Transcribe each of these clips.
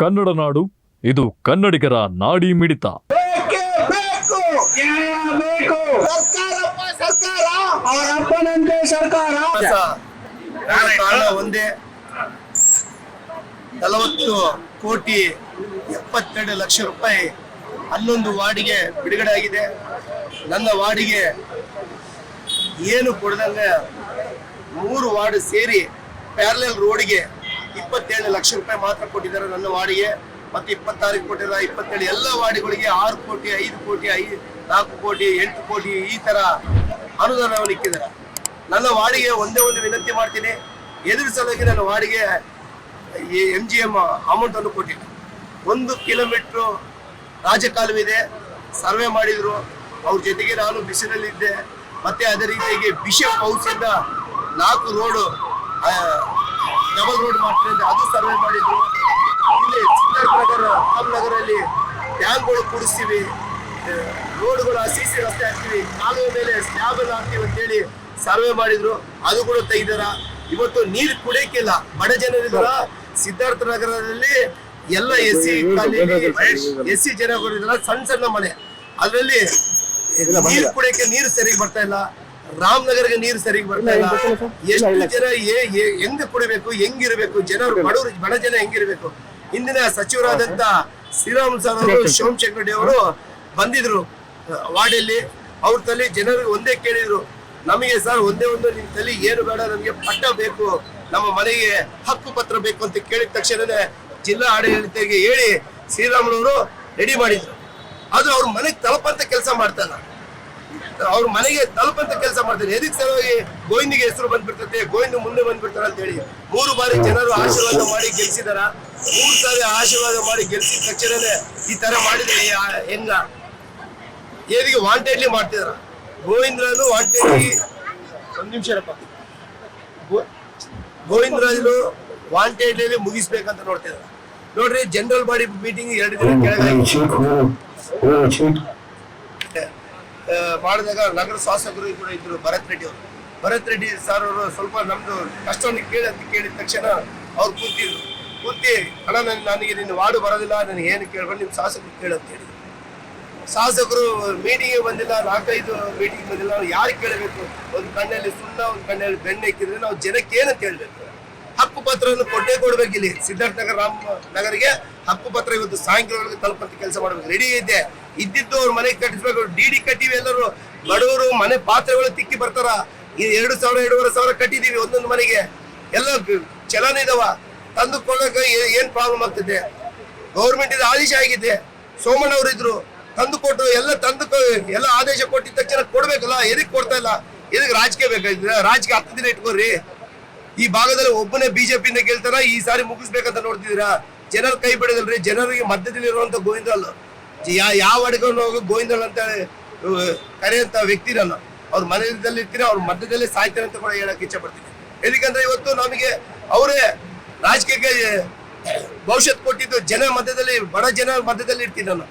ಕನ್ನಡ ನಾಡು ಇದು ಕನ್ನಡಿಗರ ನಾಡಿ ಮಿಡಿತ. ಬೇಕೇ ಬೇಕು. ನ್ಯಾಯ ಬೇಕು. ಸರ್ಕಾರಪ್ಪ ಸರ್ಕಾರ. ಅವರಪ್ಪನಂತೆ ಸರ್ಕಾರ. ನನ್ನ ಕಾರಣ ಒಂದೇ. ನಲವತ್ತು ಕೋಟಿ ಎಪ್ಪತ್ತೆರಡು ಲಕ್ಷ ರೂಪಾಯಿ ಹನ್ನೊಂದು ವಾರ್ಡಿಗೆ ಬಿಡುಗಡೆ ಆಗಿದೆ. ನನ್ನ ವಾರ್ಡಿಗೆ ಏನು ಕೊಡದಂಗೆ ಮೂರು ವಾರ್ಡ್ ಸೇರಿ ಪ್ಯಾರಲಲ್ ರೋಡ್ಗೆ ಇಪ್ಪತ್ತೇಳು ಲಕ್ಷ ರೂಪಾಯಿ ಮಾತ್ರ ಕೊಟ್ಟಿದ್ದಾರೆ ನನ್ನ ವಾರ್ಡಿಗೆ ಮತ್ತೆ ಇಪ್ಪತ್ತಾರಕ್ಕೆ ಕೊಟ್ಟಿದ್ದಾರೆ ಇಪ್ಪತ್ತೇಳು ಎಲ್ಲ ವಾರ್ಡ್ಗಳಿಗೆ ಆರು ಕೋಟಿ, ಐದು ಕೋಟಿ ಐದು ನಾಲ್ಕು ಕೋಟಿ, ಎಂಟು ಕೋಟಿ ಈ ತರ ಅನುದಾನವನ್ನು ಇಕ್ಕಿದ್ದಾರೆ. ನನ್ನ ವಾರ್ಡಿಗೆ ಒಂದೇ ಒಂದು ವಿನಂತಿ ಮಾಡ್ತೀನಿ, ಎದುರು ಸಲುವಾಗಿ ನನ್ನ ವಾರ್ಡಿಗೆ ಈ ಎಂ ಜಿ ಎಂ ಅಮೌಂಟ್ ಅನ್ನು ಕೊಟ್ಟಿಲ್ಲ ಒಂದು ಕಿಲೋಮೀಟ್ರು ರಾಜಕಾಲುವೆ ಇದೆ, ಸರ್ವೆ ಮಾಡಿದ್ರು, ಅವ್ರ ಜೊತೆಗೆ ನಾನು ಬಿಸಿಲಲ್ಲಿದ್ದೆ, ಮತ್ತೆ ಅದೇ ರೀತಿಯಾಗಿ ಬಿಷಪ್ ಹೌಸ್ ಇಂದ ನಾಲ್ಕು ರೋಡು ಡಬಲ್ ರೋಡ್ ಮಾಡ್ತೀನಿ ಅಂತ ಅದು ಸರ್ವೆ ಮಾಡಿದ್ರು. ಇಲ್ಲಿ ಸಿದ್ಧಾರ್ಥ ನಗರ ರಾಮನಗರಲ್ಲಿ ಡ್ಯಾಮ್ಗಳು ಕೂಡಿಸ್ತೀವಿ ರೋಡ್ಗಳು ಸಿ ಸಿ ರಸ್ತೆ ಹಾಕ್ತೀವಿ ಕಾಲುವೆ ಮೇಲೆ ಸ್ಲ್ಯಾಬ್ ಎಲ್ಲ ಹಾಕ್ತೀವಿ ಅಂತೇಳಿ ಸರ್ವೆ ಮಾಡಿದ್ರು. ಅದು ಕೂಡ ತೆಗ್ದಾರ ಇವತ್ತು ನೀರು ಕುಡಿಯಕ್ಕಿಲ್ಲ ಬಡ ಜನರಿದಾರ ಸಿದ್ಧಾರ್ಥ ನಗರದಲ್ಲಿ ಎಲ್ಲ ಎಸ್ ಸಿ ಎಸ್ ಸಿ ಜನಗಳಿದಾರ ಸಣ್ಣ ಸಣ್ಣ ಮನೆ. ಅದರಲ್ಲಿ ನೀರು ಕುಡಿಯಕ್ಕೆ ನೀರು ಸರಿಯಾಗಿ ಬರ್ತಾ ಇಲ್ಲ. ರಾಮನಗರ್ಗೆ ನೀರು ಸರಿಯಾಗಿ ಬರ್ತಾ ಇಲ್ಲ. ಎಷ್ಟು ಜನ ಹೆಂಗ್ ಕುಡಿಬೇಕು ಹೆಂಗಿರ್ಬೇಕು? ಜನರು ಬಡವರು ಬಡ ಜನ ಹೆಂಗಿರ್ಬೇಕು? ಇಂದಿನ ಸಚಿವರಾದಂತ ಶ್ರೀರಾಮ್ ಸರ್ ಅವರು ಸೋಮಶೇಖರ್ ರೆಡ್ಡಿ ಅವರು ಬಂದಿದ್ರು ವಾರ್ಡಲ್ಲಿ. ಅವ್ರ ತಲೆ ಜನರು ಒಂದೇ ಕೇಳಿದ್ರು ನಮಗೆ ಸರ್ ಒಂದೇ ಒಂದು ನಿಮ್ ತಲೆ ಏನು ಬೇಡ ನಮಗೆ ಪಟ್ಟ ಬೇಕು ನಮ್ಮ ಮನೆಗೆ ಹಕ್ಕು ಪತ್ರ ಬೇಕು ಅಂತ ಕೇಳಿದ ತಕ್ಷಣನೇ ಜಿಲ್ಲಾ ಆಡಳಿತಕ್ಕೆ ಹೇಳಿ ಶ್ರೀರಾಮನವರು ರೆಡಿ ಮಾಡಿದ್ರು. ಅದು ಅವ್ರ ಮನೆಗೆ ತಲುಪಂತ ಕೆಲಸ ಮಾಡ್ತಾ ಇಲ್ಲ. ಅವ್ರ ಮನೆಗೆ ತಲುಪಂತ ಕೆಲಸ ಮಾಡ್ತಾರೆ ಎದಕ್ಕೆ ಸಲುವಾಗಿ ಗೋವಿಂದಿಗೆ ಹೆಸರು ಬಂದ್ಬಿಡ್ತದೆ ಗೋವಿಂದ ಮುಂದೆ ಬಂದ್ಬಿಡ್ತಾರ ಅಂತ ಹೇಳಿ ಮೂರು ಬಾರಿ ಜನರು ಆಶೀರ್ವಾದ ಮಾಡಿ ಗೆಲ್ಸಿದಾರ ಮೂರು ಸಾರಿ ಆಶೀರ್ವಾದ ಮಾಡಿ ಗೆಲ್ಸಿದ ತಕ್ಷಣನೇ ಈ ತರ ಮಾಡಿದ್ರೆ ಹೆಂಗ ಏದಿಗೆ ವಾಂಟೆಡ್ಲಿ ಮಾಡ್ತಿದಾರ ಗೋವಿಂದ್ರನು ವಾಂಟೆಡ್ಲಿ ಒಂದ್ ನಿಮಿಷ ಇರಪ್ಪ ಗೋ- ಗೋವಿಂದರಾಜು ವಾಂಟೆಡ್ಲಿ ಮುಗಿಸ್ಬೇಕಂತ ನೋಡ್ತಿದಾರ ನೋಡ್ರಿ ಜನರಲ್ ಬಾಡಿ ಮೀಟಿಂಗ್ ಎರಡು ದಿನ ಕೆಳಗಾಗಿ ಮಾಡಿದಾಗ ನಗರ ಶಾಸಕರು ಕೂಡ ಇದ್ರು ಭರತ್ ರೆಡ್ಡಿ ಅವರು. ಭರತ್ ರೆಡ್ಡಿ ಸರ್ ಅವರು ಸ್ವಲ್ಪ ನಮ್ದು ಕಷ್ಟವನ್ನು ಕೇಳಿ ಅಂತ ಕೇಳಿದ ತಕ್ಷಣ ಅವ್ರು ಕೂತಿದ್ರು. ಕೂತಿ, ಅಣ್ಣ, ನನ್, ನನಗೆ ನಿನ್ನ ವಾರ್ಡು ಬರೋದಿಲ್ಲ, ನನಗೆ ಏನು ಕೇಳ್ಕೊಂಡು ನಿಮ್ಮ ಶಾಸಕರು ಕೇಳಿ ಅಂತ ಹೇಳಿದ್ರು. ಶಾಸಕರು ಮೀಟಿಂಗ್ಗೆ ಬಂದಿಲ್ಲ, ನಾಲ್ಕೈದು ಮೀಟಿಂಗ್ ಬಂದಿಲ್ಲ ಯಾರು ಕೇಳಬೇಕು? ಒಂದು ಕಣ್ಣಲ್ಲಿ ಸುಣ್ಣ, ಒಂದು ಕಣ್ಣಲ್ಲಿ ಬೆಣ್ಣೆ ಇಕ್ಕಿದ್ರೆ ನಾವು ಜನಕ್ಕೆ ಏನಂತ ಹೇಳ್ಬೇಕು ಹಕ್ಕು ಪತ್ರವನ್ನು ಕೊಟ್ಟೇ ಕೊಡ್ಬೇಕು ಇಲ್ಲಿ. ಸಿದ್ಧಾರ್ಥ ನಗರ ರಾಮ, ನಗರಿಗೆ ಹಕ್ಕು ಪತ್ರ ಇವತ್ತು ಸಾಯಂಕಾಲ ತಲುಪಂತ ಕೆಲಸ ಮಾಡಬೇಕು. ರೆಡಿ ಇದೆ ಇದ್ದಿದ್ದು ಅವ್ರ ಮನೆ ಕಟ್ಟಿಸ್ಬೇಕು. ಡಿ ಡಿ ಕಟ್ಟಿವಿ ಎಲ್ಲರೂ. ಬಡವರು ಮನೆ ಪಾತ್ರೆಗಳು ತಿಕ್ಕಿ ಬರ್ತಾರ. ಈ ಎರಡು ಸಾವಿರ, ಎರಡೂವರೆ ಸಾವಿರ ಕಟ್ಟಿದೀವಿ ಒಂದೊಂದು ಮನೆಗೆ. ಎಲ್ಲ ಚಲನ ಇದಾವ. ತಂದು ಕೊಡೋಕೆ ಏ- ಏನ್ ಪ್ರಾಬ್ಲಮ್ ಆಗ್ತಿದೆ? ಗೌರ್ಮೆಂಟ್ ಇದು ಆದೇಶ ಆಗಿದೆ. ಸೋಮಣ್ಣ ಅವರು ಇದ್ರು. ತಂದು ಕೊಟ್ಟು ಎಲ್ಲ ತಂದು ಎಲ್ಲ ಆದೇಶ ಕೊಟ್ಟಿದ ತಕ್ಷಣ ಕೊಡ್ಬೇಕಲ್ಲ? ಎದಕ್ ಕೊಡ್ತಾ ಇಲ್ಲ? ಎದಕ್ ರಾಜಕೀಯ ಬೇಕಾಗಿದ್ರೆ ರಾಜಕೀಯ ಹತ್ತು ದಿನ ಇಟ್ಕೋರಿ. ಈ ಭಾಗದಲ್ಲಿ ಒಬ್ಬನೇ ಬಿಜೆಪಿಯಿಂದ ಗೆಲ್ತಾರ ಈ ಸಾರಿ ಮುಗಿಸ್ಬೇಕಂತ ನೋಡ್ತಿದ್ದೀರಾ? ಜನರ ಕೈ ಬಿಡೋದಲ್ರಿ. ಜನರಿಗೆ ಮಧ್ಯದಲ್ಲಿ ಇರುವಂತ ಗೋವಿಂದಲ್ ಯಾವ ಅಡ್ಕೊಂಡು ಹೋಗಿ ಗೋವಿಂದಳು ಅಂತ ಹೇಳಿ ಕರೆಯಂತ ವ್ಯಕ್ತಿ ನಾನು. ಅವ್ರ ಮನೆಯಲ್ಲಿ ಇರ್ತೀನಿ ಅವ್ರ ಮಧ್ಯದಲ್ಲಿ ಸಾಯ್ತಾರೆ ಅಂತ ಕೂಡ ಹೇಳಕ್ ಇಚ್ಛೆ ಪಡ್ತೀನಿ. ಎದಕ್ಕಂದ್ರೆ ಇವತ್ತು ನಮಗೆ ಅವರೇ ರಾಜಕೀಯಕ್ಕೆ ಭವಿಷ್ಯತ್ ಕೊಟ್ಟಿದ್ದು ಜನ ಮಧ್ಯದಲ್ಲಿ ಬಡ ಜನ ಮಧ್ಯದಲ್ಲಿ ಇರ್ತೀನಿ ನಾನು.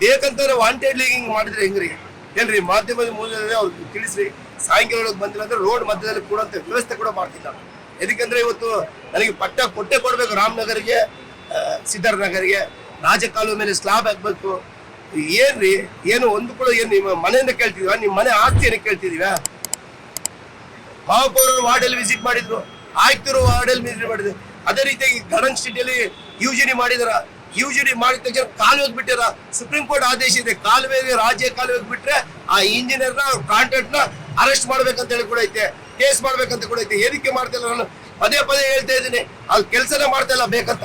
ಬೇಕಂತ ವಾಂಟೆಡ್ಲಿ ಹಿಂಗ್ ಮಾಡಿದ್ರೆ ಹೆಂಗ್ರಿ? ಏನ್ರಿ ಮಾಧ್ಯಮದ ಮೂಲದಲ್ಲಿ ಅವ್ರು ತಿಳಿಸ್ರಿ. ಸಾಯಂಕಾಲ ಒಳಗೆ ಬಂದಿಲ್ಲ ಅಂದ್ರೆ ರೋಡ್ ಮಧ್ಯದಲ್ಲಿ ಕೊಡುವಂತ ವ್ಯವಸ್ಥೆ ಕೂಡ ಮಾಡ್ತೀನಿ ನಾನು. ಎದಕ್ಕಂದ್ರೆ ಇವತ್ತು ನನಗೆ ಪಟ್ಟ ಕೊಟ್ಟೆ ಕೊಡ್ಬೇಕು ರಾಮನಗರಿಗೆ ಆ, ಸಿದ್ಧಾರ್ಥ ನಗರಿಗೆ ರಾಜಕಾಲುವೆ ಮೇಲೆ ಸ್ಲಾಬ್ ಹಾಕ್ಬೇಕು. ಏನ್ರಿ? ಏನು ಒಂದು ಕೂಡ ಏನು ನಿಮ್ಮ ಮನೆಯಿಂದ ಕೇಳ್ತಿದೀವ ನಿಮ್ಮ ಮನೆ ಆಸ್ತಿಯನ್ನು ಕೇಳ್ತಿದೀವ ಮಹಾಪೌರ ವಾರ್ಡಲ್ಲಿ ವಿಸಿಟ್ ಮಾಡಿದ್ರು. ಆಯ್ತರು ವಾರ್ಡಲ್ಲಿ ವಿಸಿಟ್ ಮಾಡಿದ್ರು. ಅದೇ ರೀತಿಯಾಗಿ ಗಡನ್ ಸಿಟಿಯಲ್ಲಿ ಯುಜಿಡಿ ಮಾಡಿದಾರ. ಯುಜಿಡಿ ಮಾಡಿದ ತಕ್ಷಣ ಕಾಲುವೆಗೆ ಬಿಟ್ಟಿರ. ಸುಪ್ರೀಂ ಕೋರ್ಟ್ ಆದೇಶ ಇದೆ. ಕಾಲುವೆಗೆ ರಾಜ್ಯ ಕಾಲುವೆಗೆ ಬಿಟ್ರೆ ಆ ಇಂಜಿನಿಯರ್ನ ಕಾಂಟ್ರಾಕ್ಟ್ನ ಅರೆಸ್ಟ್ ಮಾಡ್ಬೇಕಂತ ಹೇಳಿ ಕೂಡ ಐತೆ. ಕೇಸ್ ಮಾಡ್ಬೇಕಂತ ಕೂಡ ಐತೆ. ಏನಕ್ಕೆ ಮಾಡ್ತಿಲ್ಲ ನಾನು? ಪದೇ ಪದೇ ಹೇಳ್ತಾ ಇದ್ದೀನಿ. ಅದು ಕೆಲಸನೇ ಮಾಡ್ತಾ ಇಲ್ಲ ಬೇಕಂತ.